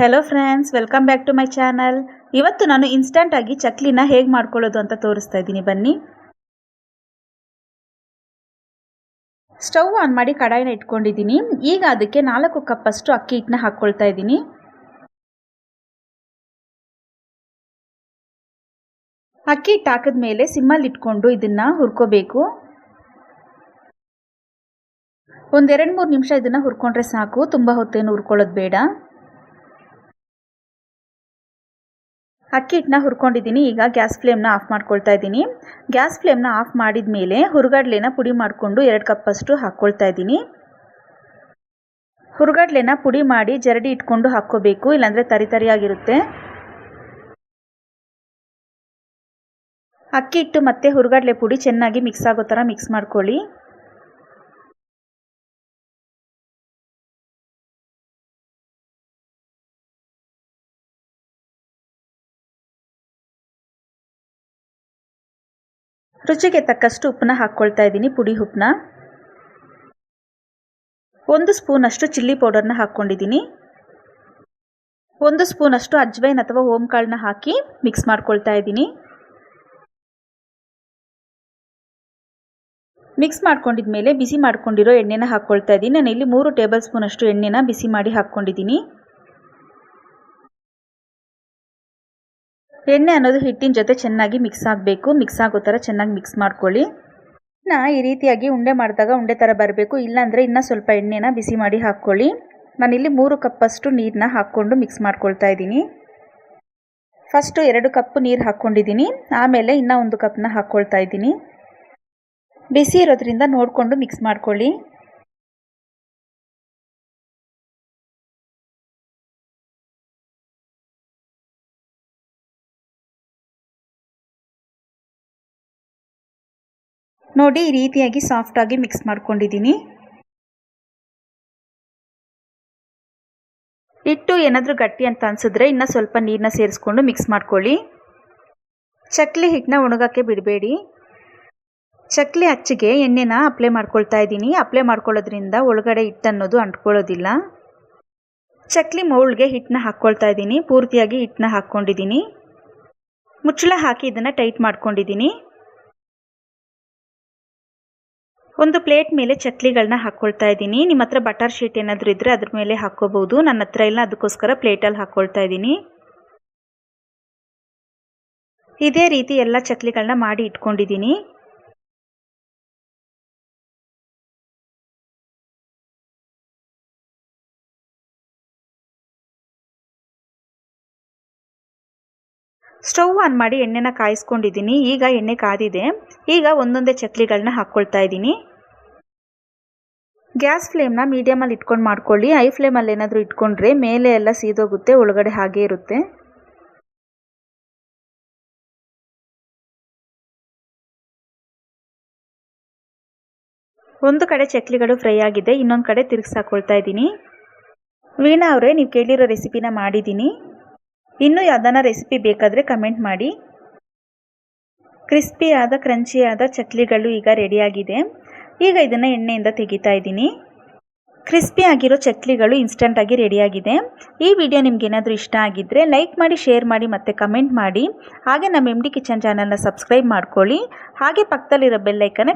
Hello friends welcome back to my channel ಇವತ್ತು ನಾನು ಇನ್ಸ್ಟಂಟಾಗಿ ಚಕ್ಲಿನ ಹೇಗೆ ಮಾಡ್ಕೊಳ್ಳೋದು ಅಂತ ತೋರಿಸ್ತಾ ಇದ್ದೀನಿ. ಬನ್ನಿ. ಸ್ಟವ್ ಆನ್ ಮಾಡಿ ಕಡಾಯಿನ ಇಟ್ಕೊಂಡಿದ್ದೀನಿ. ಈಗ ಅದಕ್ಕೆ ನಾಲ್ಕು ಕಪ್ಪಷ್ಟು ಅಕ್ಕಿ ಹಿಟ್ಟನ್ನ ಹಾಕ್ಕೊಳ್ತಾ ಇದ್ದೀನಿ. ಅಕ್ಕಿ ಹಿಟ್ಟು ಹಾಕಿದ್ಮೇಲೆ ಸಿಮ್ಮಲ್ಲಿ ಇಟ್ಕೊಂಡು ಇದನ್ನು ಹುರ್ಕೋಬೇಕು. ಒಂದೆರಡು ಮೂರು ನಿಮಿಷ ಇದನ್ನು ಹುರ್ಕೊಂಡ್ರೆ ಸಾಕು. ತುಂಬ ಹೊತ್ತೇನು ಹುರ್ಕೊಳ್ಳೋದು ಬೇಡ. ಅಕ್ಕಿ ಹಿಟ್ಟನ್ನ ಹುರ್ಕೊಂಡಿದ್ದೀನಿ. ಈಗ ಗ್ಯಾಸ್ ಫ್ಲೇಮ್ನ ಆಫ್ ಮಾಡ್ಕೊಳ್ತಾ ಇದ್ದೀನಿ. ಗ್ಯಾಸ್ ಫ್ಲೇಮ್ನ ಆಫ್ ಮಾಡಿದ ಮೇಲೆ ಹುರುಗಡ್ಲೆನ ಪುಡಿ ಮಾಡಿಕೊಂಡು ಎರಡು ಕಪ್ಪಷ್ಟು ಹಾಕ್ಕೊಳ್ತಾ ಇದ್ದೀನಿ. ಹುರುಗಡ್ಲೆನ ಪುಡಿ ಮಾಡಿ ಜರಡಿ ಇಟ್ಕೊಂಡು ಹಾಕ್ಕೋಬೇಕು. ಇಲ್ಲಾಂದರೆ ತರಿ ತರಿಯಾಗಿರುತ್ತೆ. ಅಕ್ಕಿ ಹಿಟ್ಟು ಮತ್ತು ಹುರುಗಡ್ಲೆ ಪುಡಿ ಚೆನ್ನಾಗಿ ಮಿಕ್ಸ್ ಆಗೋ ಥರ ಮಿಕ್ಸ್ ಮಾಡ್ಕೊಳ್ಳಿ. ರುಚಿಗೆ ತಕ್ಕಷ್ಟು ಉಪ್ಪನ್ನ ಹಾಕ್ಕೊಳ್ತಾ ಇದ್ದೀನಿ, ಪುಡಿ ಉಪ್ಪನ್ನ. ಒಂದು ಸ್ಪೂನಷ್ಟು ಚಿಲ್ಲಿ ಪೌಡರ್ನ ಹಾಕ್ಕೊಂಡಿದ್ದೀನಿ. ಒಂದು ಸ್ಪೂನಷ್ಟು ಅಜ್ವೈನ್ ಅಥವಾ ಓಂಕಾಳನ್ನ ಹಾಕಿ ಮಿಕ್ಸ್ ಮಾಡ್ಕೊಳ್ತಾ ಇದ್ದೀನಿ. ಮಿಕ್ಸ್ ಮಾಡ್ಕೊಂಡಿದ್ಮೇಲೆ ಬಿಸಿ ಮಾಡ್ಕೊಂಡಿರೋ ಎಣ್ಣೆನ ಹಾಕ್ಕೊಳ್ತಾ ಇದ್ದೀನಿ. ನಾನು ಇಲ್ಲಿ ಮೂರು ಟೇಬಲ್ ಸ್ಪೂನಷ್ಟು ಎಣ್ಣೆನ ಬಿಸಿ ಮಾಡಿ ಹಾಕ್ಕೊಂಡಿದ್ದೀನಿ. ಎಣ್ಣೆ ಅನ್ನೋದು ಹಿಟ್ಟಿನ ಜೊತೆ ಚೆನ್ನಾಗಿ ಮಿಕ್ಸ್ ಆಗಬೇಕು. ಮಿಕ್ಸ್ ಆಗೋ ಥರ ಚೆನ್ನಾಗಿ ಮಿಕ್ಸ್ ಮಾಡ್ಕೊಳ್ಳಿ. ಇನ್ನು ಈ ರೀತಿಯಾಗಿ ಉಂಡೆ ಮಾಡಿದಾಗ ಉಂಡೆ ಥರ ಬರಬೇಕು. ಇಲ್ಲಾಂದರೆ ಇನ್ನೂ ಸ್ವಲ್ಪ ಎಣ್ಣೆನ ಬಿಸಿ ಮಾಡಿ ಹಾಕ್ಕೊಳ್ಳಿ. ನಾನಿಲ್ಲಿ ಮೂರು ಕಪ್ಪಷ್ಟು ನೀರನ್ನ ಹಾಕ್ಕೊಂಡು ಮಿಕ್ಸ್ ಮಾಡ್ಕೊಳ್ತಾ ಇದ್ದೀನಿ. ಫಸ್ಟು ಎರಡು ಕಪ್ ನೀರು ಹಾಕ್ಕೊಂಡಿದ್ದೀನಿ. ಆಮೇಲೆ ಇನ್ನೂ ಒಂದು ಕಪ್ನ ಹಾಕ್ಕೊಳ್ತಾ ಇದ್ದೀನಿ. ಬಿಸಿ ಇರೋದ್ರಿಂದ ನೋಡಿಕೊಂಡು ಮಿಕ್ಸ್ ಮಾಡ್ಕೊಳ್ಳಿ. ನೋಡಿ, ಈ ರೀತಿಯಾಗಿ ಸಾಫ್ಟಾಗಿ ಮಿಕ್ಸ್ ಮಾಡ್ಕೊಂಡಿದ್ದೀನಿ. ಹಿಟ್ಟು ಏನಾದರೂ ಗಟ್ಟಿ ಅಂತ ಅನಿಸಿದ್ರೆ ಇನ್ನು ಸ್ವಲ್ಪ ನೀರನ್ನ ಸೇರಿಸ್ಕೊಂಡು ಮಿಕ್ಸ್ ಮಾಡ್ಕೊಳ್ಳಿ. ಚಕ್ಲಿ ಹಿಟ್ಟನ್ನ ಒಣಗೋಕ್ಕೆ ಬಿಡಬೇಡಿ. ಚಕ್ಲಿ ಅಚ್ಚಿಗೆ ಎಣ್ಣೆನ ಅಪ್ಲೈ ಮಾಡ್ಕೊಳ್ತಾ ಇದ್ದೀನಿ. ಅಪ್ಲೈ ಮಾಡ್ಕೊಳ್ಳೋದ್ರಿಂದ ಒಳಗಡೆ ಹಿಟ್ಟು ಅನ್ನೋದು ಅಂಟ್ಕೊಳ್ಳೋದಿಲ್ಲ. ಚಕ್ಲಿ ಮೌಳ್ಗೆ ಹಿಟ್ಟನ್ನ ಹಾಕ್ಕೊಳ್ತಾ ಇದ್ದೀನಿ. ಪೂರ್ತಿಯಾಗಿ ಹಿಟ್ಟನ್ನ ಹಾಕ್ಕೊಂಡಿದ್ದೀನಿ. ಮುಚ್ಚಳ ಹಾಕಿ ಇದನ್ನು ಟೈಟ್ ಮಾಡ್ಕೊಂಡಿದ್ದೀನಿ. ಒಂದು ಪ್ಲೇಟ್ ಮೇಲೆ ಚಕ್ಲಿಗಳನ್ನ ಹಾಕ್ಕೊಳ್ತಾ ಇದ್ದೀನಿ. ನಿಮ್ಮ ಹತ್ರ ಬಟರ್ ಶೀಟ್ ಏನಾದರೂ ಇದ್ದರೆ ಅದ್ರ ಮೇಲೆ ಹಾಕೋಬಹುದು ನನ್ನ ಹತ್ರ ಇಲ್ಲ, ಅದಕ್ಕೋಸ್ಕರ ಪ್ಲೇಟಲ್ಲಿ ಹಾಕ್ಕೊಳ್ತಾ ಇದ್ದೀನಿ. ಇದೇ ರೀತಿ ಎಲ್ಲ ಚಕ್ಲಿಗಳನ್ನ ಮಾಡಿ ಇಟ್ಕೊಂಡಿದ್ದೀನಿ. ಸ್ಟವ್ ಆನ್ ಮಾಡಿ ಎಣ್ಣೆನ ಕಾಯಿಸ್ಕೊಂಡಿದ್ದೀನಿ. ಈಗ ಎಣ್ಣೆ ಕಾದಿದೆ. ಈಗ ಒಂದೊಂದೇ ಚಕ್ಲಿಗಳನ್ನ ಹಾಕ್ಕೊಳ್ತಾ ಇದ್ದೀನಿ. ಗ್ಯಾಸ್ ಫ್ಲೇಮ್ನ ಮೀಡಿಯಮಲ್ಲಿ ಇಟ್ಕೊಂಡು ಮಾಡ್ಕೊಳ್ಳಿ. ಐ ಫ್ಲೇಮಲ್ಲಿ ಏನಾದರೂ ಇಟ್ಕೊಂಡ್ರೆ ಮೇಲೆ ಎಲ್ಲ ಸೀದೋಗುತ್ತೆ, ಒಳಗಡೆ ಹಾಗೇ ಇರುತ್ತೆ. ಒಂದು ಕಡೆ ಚಕ್ಲಿಗಳು ಫ್ರೈ ಆಗಿದೆ. ಇನ್ನೊಂದು ಕಡೆ ತಿರುಗಿಸಾಕೊಳ್ತಾ ಇದ್ದೀನಿ. ವೀಣಾ ಅವರೇ, ನೀವು ಕೇಳಿರೋ ರೆಸಿಪಿನ ಮಾಡಿದ್ದೀನಿ. ಇನ್ನೂ ಯಾವ್ದಾನ ರೆಸಿಪಿ ಬೇಕಾದರೆ ಕಮೆಂಟ್ ಮಾಡಿ. ಕ್ರಿಸ್ಪಿಯಾದ ಕ್ರಂಚಿಯಾದ ಚಕ್ಲಿಗಳು ಈಗ ರೆಡಿಯಾಗಿದೆ ಈಗ ಇದನ್ನು ಎಣ್ಣೆಯಿಂದ ತೆಗಿತಾ ಇದ್ದೀನಿ. ಕ್ರಿಸ್ಪಿ ಆಗಿರೋ ಚಕ್ಲಿಗಳು ಇನ್ಸ್ಟಂಟಾಗಿ ರೆಡಿಯಾಗಿದೆ ಈ ವಿಡಿಯೋ ನಿಮ್ಗೆ ಏನಾದರೂ ಇಷ್ಟ ಆಗಿದ್ದರೆ ಲೈಕ್ ಮಾಡಿ ಶೇರ್ ಮಾಡಿ ಮತ್ತು ಕಮೆಂಟ್ ಮಾಡಿ. ಹಾಗೆ ನಮ್ಮ ಎಂ ಡಿ ಕಿಚನ್ ಚಾನಲ್ನ ಸಬ್ಸ್ಕ್ರೈಬ್ ಮಾಡ್ಕೊಳ್ಳಿ. ಹಾಗೆ ಪಕ್ಕದಲ್ಲಿರೋ ಬೆಲ್ಲೈಕನ್ನ